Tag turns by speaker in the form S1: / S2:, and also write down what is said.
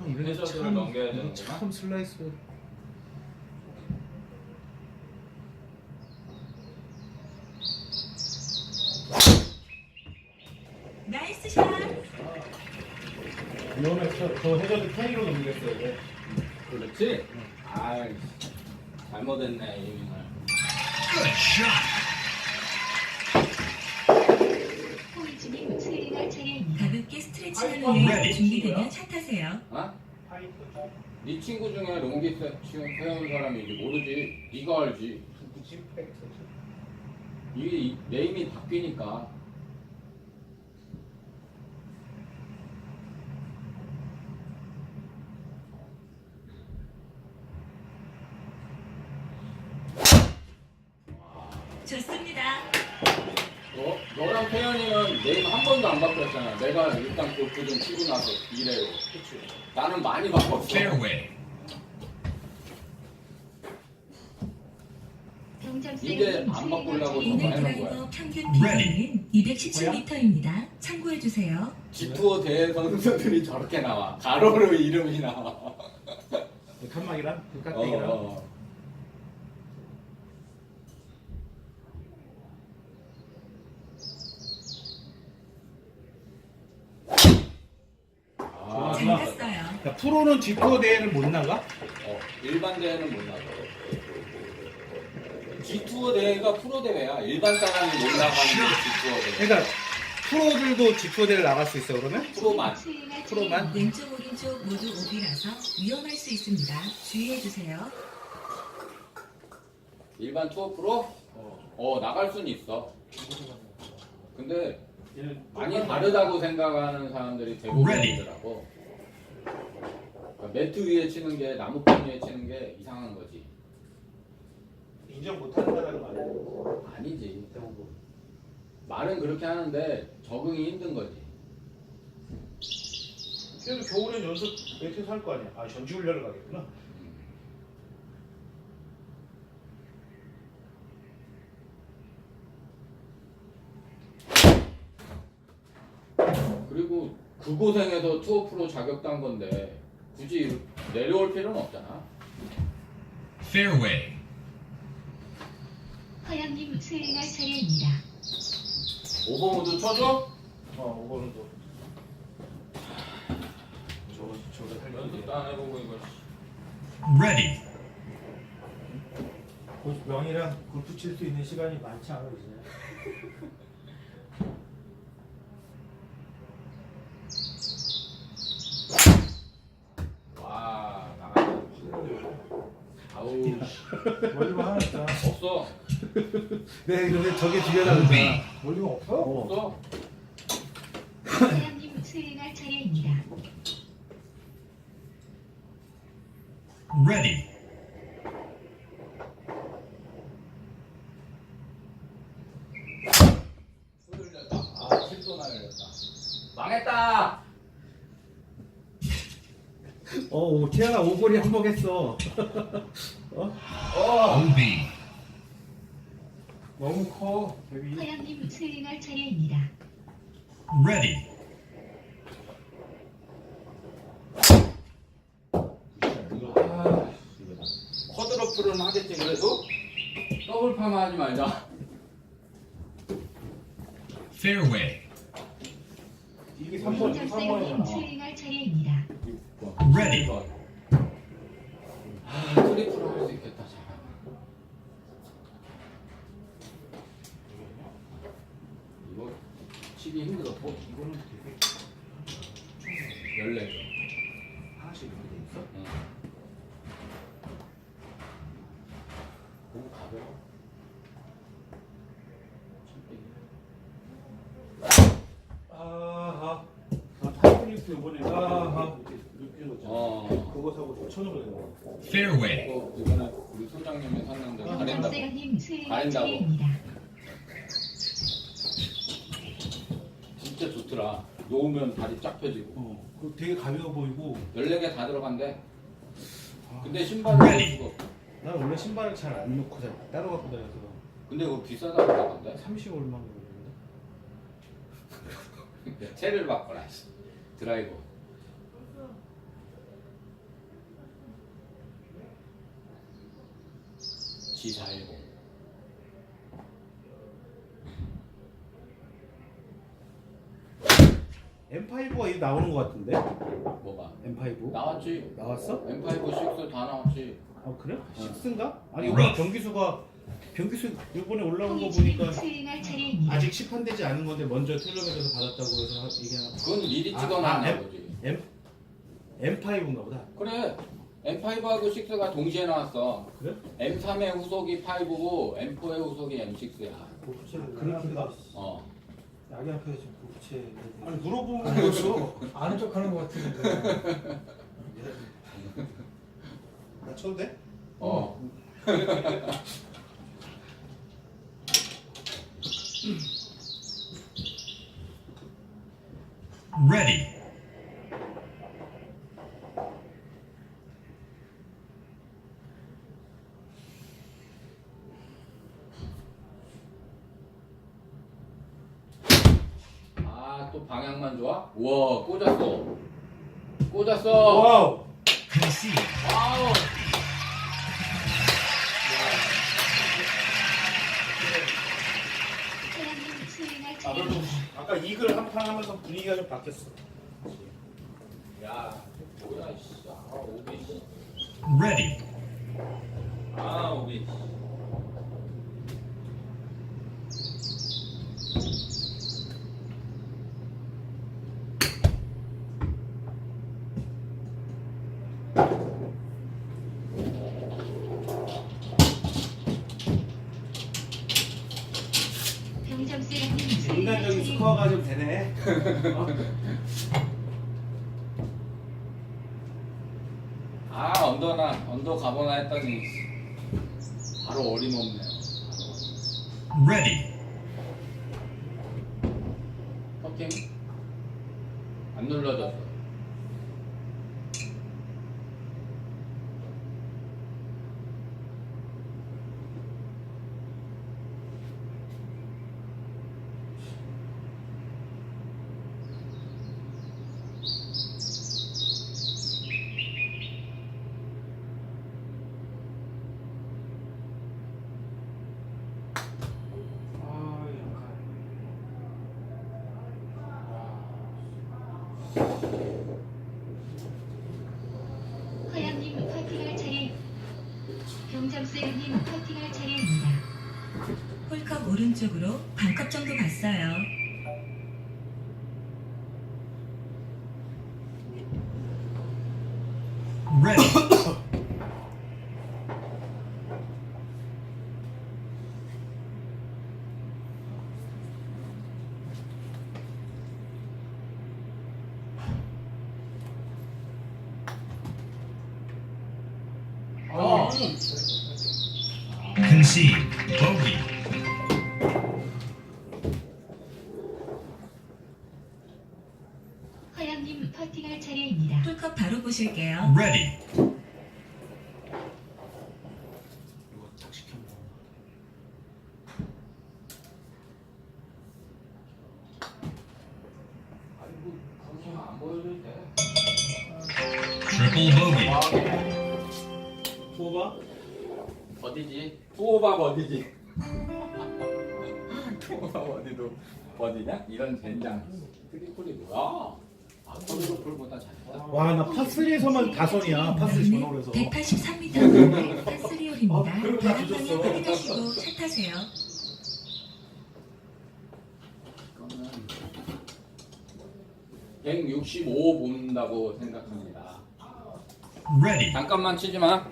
S1: 아, 이런
S2: 해저드를
S1: 참,
S2: 넘겨야
S1: 이거
S2: 되는구나.
S1: 참 슬라이스.
S3: 나이스 샷.
S1: 위험했어. 저 해저드 넘겼어야 돼.
S2: 그렇지? 아이 잘못했네 이밍을
S4: 호이
S3: 후에 준비되면 샷하세요.
S2: 어? 네 친구 중에 롱기 세- 치운 세운 사람이 이제 모르지 네가 알지 이게 이- 네임이 바뀌니까
S3: 좋습니다.
S2: 너, 너랑 태연이는 네임 한 번도 안 바뀌었잖아. 내가 일단 골프 좀 치고 나서 이래요. 나는 많이 바꿨어.
S5: Fairway.
S2: 이제 안 바꾸려고
S3: 드라이버
S2: 거야.
S3: 평균 비거리는 217m입니다. 참고해 주세요.
S2: G투어 대회 선수들이 저렇게 나와. 가로로 이름이 나와.
S1: 그 칸막이랑 그
S2: 어, 아,
S3: 잘 갔어요.
S1: 야, 프로는 G투어 대회를 못 나가?
S2: 어, 일반 대회는 못 나가. G투어 대회가 프로 대회야. 일반 사람이 못 나가는 게 G투어 대회.
S1: 그러니까 프로들도 G투어 대회를 나갈 수 있어 그러면?
S2: 프로만.
S1: 프로만?
S3: 왼쪽 오른쪽 모두 오비라서 위험할 수 있습니다. 주의해 주세요.
S2: 일반 투어 프로? 어, 나갈 수는 있어. 근데 많이 다르다고 생각하는 사람들이 대부분이더라고. 매트 위에 치는 게 나무판 위에 치는 게 이상한 거지.
S1: 인정 못한다는 거 아니야?
S2: 아니지.
S1: 대부분.
S2: 말은 그렇게 하는데 적응이 힘든 거지.
S1: 그래도 겨울엔 연습 매트에서 할 거 아니야? 아 전지 훈련을 가겠구나.
S2: 그리고 그 고생해서 투어 프로 자격 딴 건데 굳이 내려올 필요는 없잖아.
S5: Fairway.
S4: 허영님 수행할 차례입니다.
S2: 오버모드 쳐줘?
S1: 어, 오버는 또. 저거 저거 할
S2: 연습도 안 해보고 이거.
S5: Ready.
S1: 곧 명이랑 골프 칠 수 있는 시간이 많지 않아 이제.
S2: 와 나가자. 아우
S1: 멀리가 하나 있다.
S2: 없어
S1: 네, 근데 저게 중요하다. 그랬잖아. 멀리가 없어? 어.
S2: 없어.
S4: 허영님 수행할 차례입니다.
S5: Ready.
S2: 흔들렸다. 아 실도 날렸다. 망했다.
S1: 어, 오, 태연아 오골이 한몫했어. 어?
S2: 어.
S5: OB.
S1: 너무 커. 데뷔.
S4: 허영님 수행할 차례입니다.
S5: Ready.
S2: 아, 쿼드러플은 하겠지 그래도 더블파만 하지 말자.
S5: Fairway.
S1: 이게 3번,
S4: 김정세님
S1: 3번이잖아.
S4: 수행할 차례입니다.
S5: Ready.
S2: 아 있겠다 잘하면. 이거 치기 힘들어. 어,
S1: 이거는 되게
S2: 열네.
S1: 하나씩 이렇게 돼 있어?
S2: 응. 너무 가벼워.
S1: 아하. 나 타이틀리스트 이번에 아하.
S2: 어.
S1: 그거 사고 5천 원 내고.
S5: Fairway.
S2: 이거 된다고. 진짜 좋더라. 놓으면 다리 쫙 펴지고.
S1: 어, 그 되게 가벼워 보이고
S2: 14개 다 들어간대.
S1: 아.
S2: 근데
S5: 신발은
S2: 이거.
S1: 난 원래 신발을 잘 안 놓고 잘 따로 갖고 다녀서
S2: 근데 그거 비싸다고 그러던데.
S1: 30 얼마 걸리는데
S2: 채를 바꿔라. 드라이버. G410.
S1: M5가 이제 나오는 것 같은데?
S2: 뭐가
S1: M5
S2: 나왔지
S1: 나왔어?
S2: M5 6다 나왔지
S1: 어 그래? 6인가? 아니
S2: 어.
S1: 이번에 경기수가 경기수 이번에 올라온 거 보니까. 아직 시판되지 않은 건데 먼저 텔레비전에서 받았다고 해서 하- 얘기하나
S2: 그건 미리
S1: 아,
S2: 찍어놨나
S1: 아,
S2: 보지
S1: M M5인가 보다
S2: 그래 M5하고 6가 동시에 나왔어
S1: 그래?
S2: M3의 후속이 5고 M4의 후속이 M6야
S6: 고프체를
S1: 그렇구나.
S2: 어
S6: 야기 앞에서 지금 고프체
S1: 아니 물어보면 거죠
S6: 아는 척 하는 것 같은데
S1: 나 쳐도 돼?
S2: 어.
S5: Ready.
S2: 아 또 방향만 좋아? 우와 꽂았어 꽂았어
S1: 와우.
S2: 와우
S1: 아 그래도. 아까 이글 한 판 하면서 분위기가 좀 바뀌었어
S2: 야 뭐야 씨 아, 오비 씨.
S5: Ready.
S2: 아 오비
S4: 병점세라님 수행할
S1: 인간적인
S4: 차례입니다.
S1: 스코어가 좀 되네
S2: 아 언더나 언더 가보나 했더니 바로 어림없네
S5: Ready.
S2: 커팅 안 눌러졌어
S1: 아 약간
S4: 허양님 파팅할 차례. 병점세라님 파팅할 차례입니다.
S3: 홀컵 오른쪽으로 반컵 정도 갔어요.
S5: Ready.
S2: 어.
S5: Concede. Bogey.
S4: 허양님 파팅할 차례입니다.
S3: 홀컵 바로 보실게요.
S5: Ready. Triple bogey.
S1: 뽑아?
S2: 어디지? 투오바 버디도 버디냐? 이런 젠장. 트리플이 뭐야? 아, 트리플보다 잘했다.
S1: 와 나 파3에서만 다선이야 파3 전화로 해서
S3: 183m 파스리올입니다.
S1: 아, 그럼 다
S3: 바람 방향
S1: 뒤졌어.
S3: 확인하시고 차 타세요.
S2: 이거는 165 본다고 생각합니다.
S5: Ready.
S2: 잠깐만 치지 마.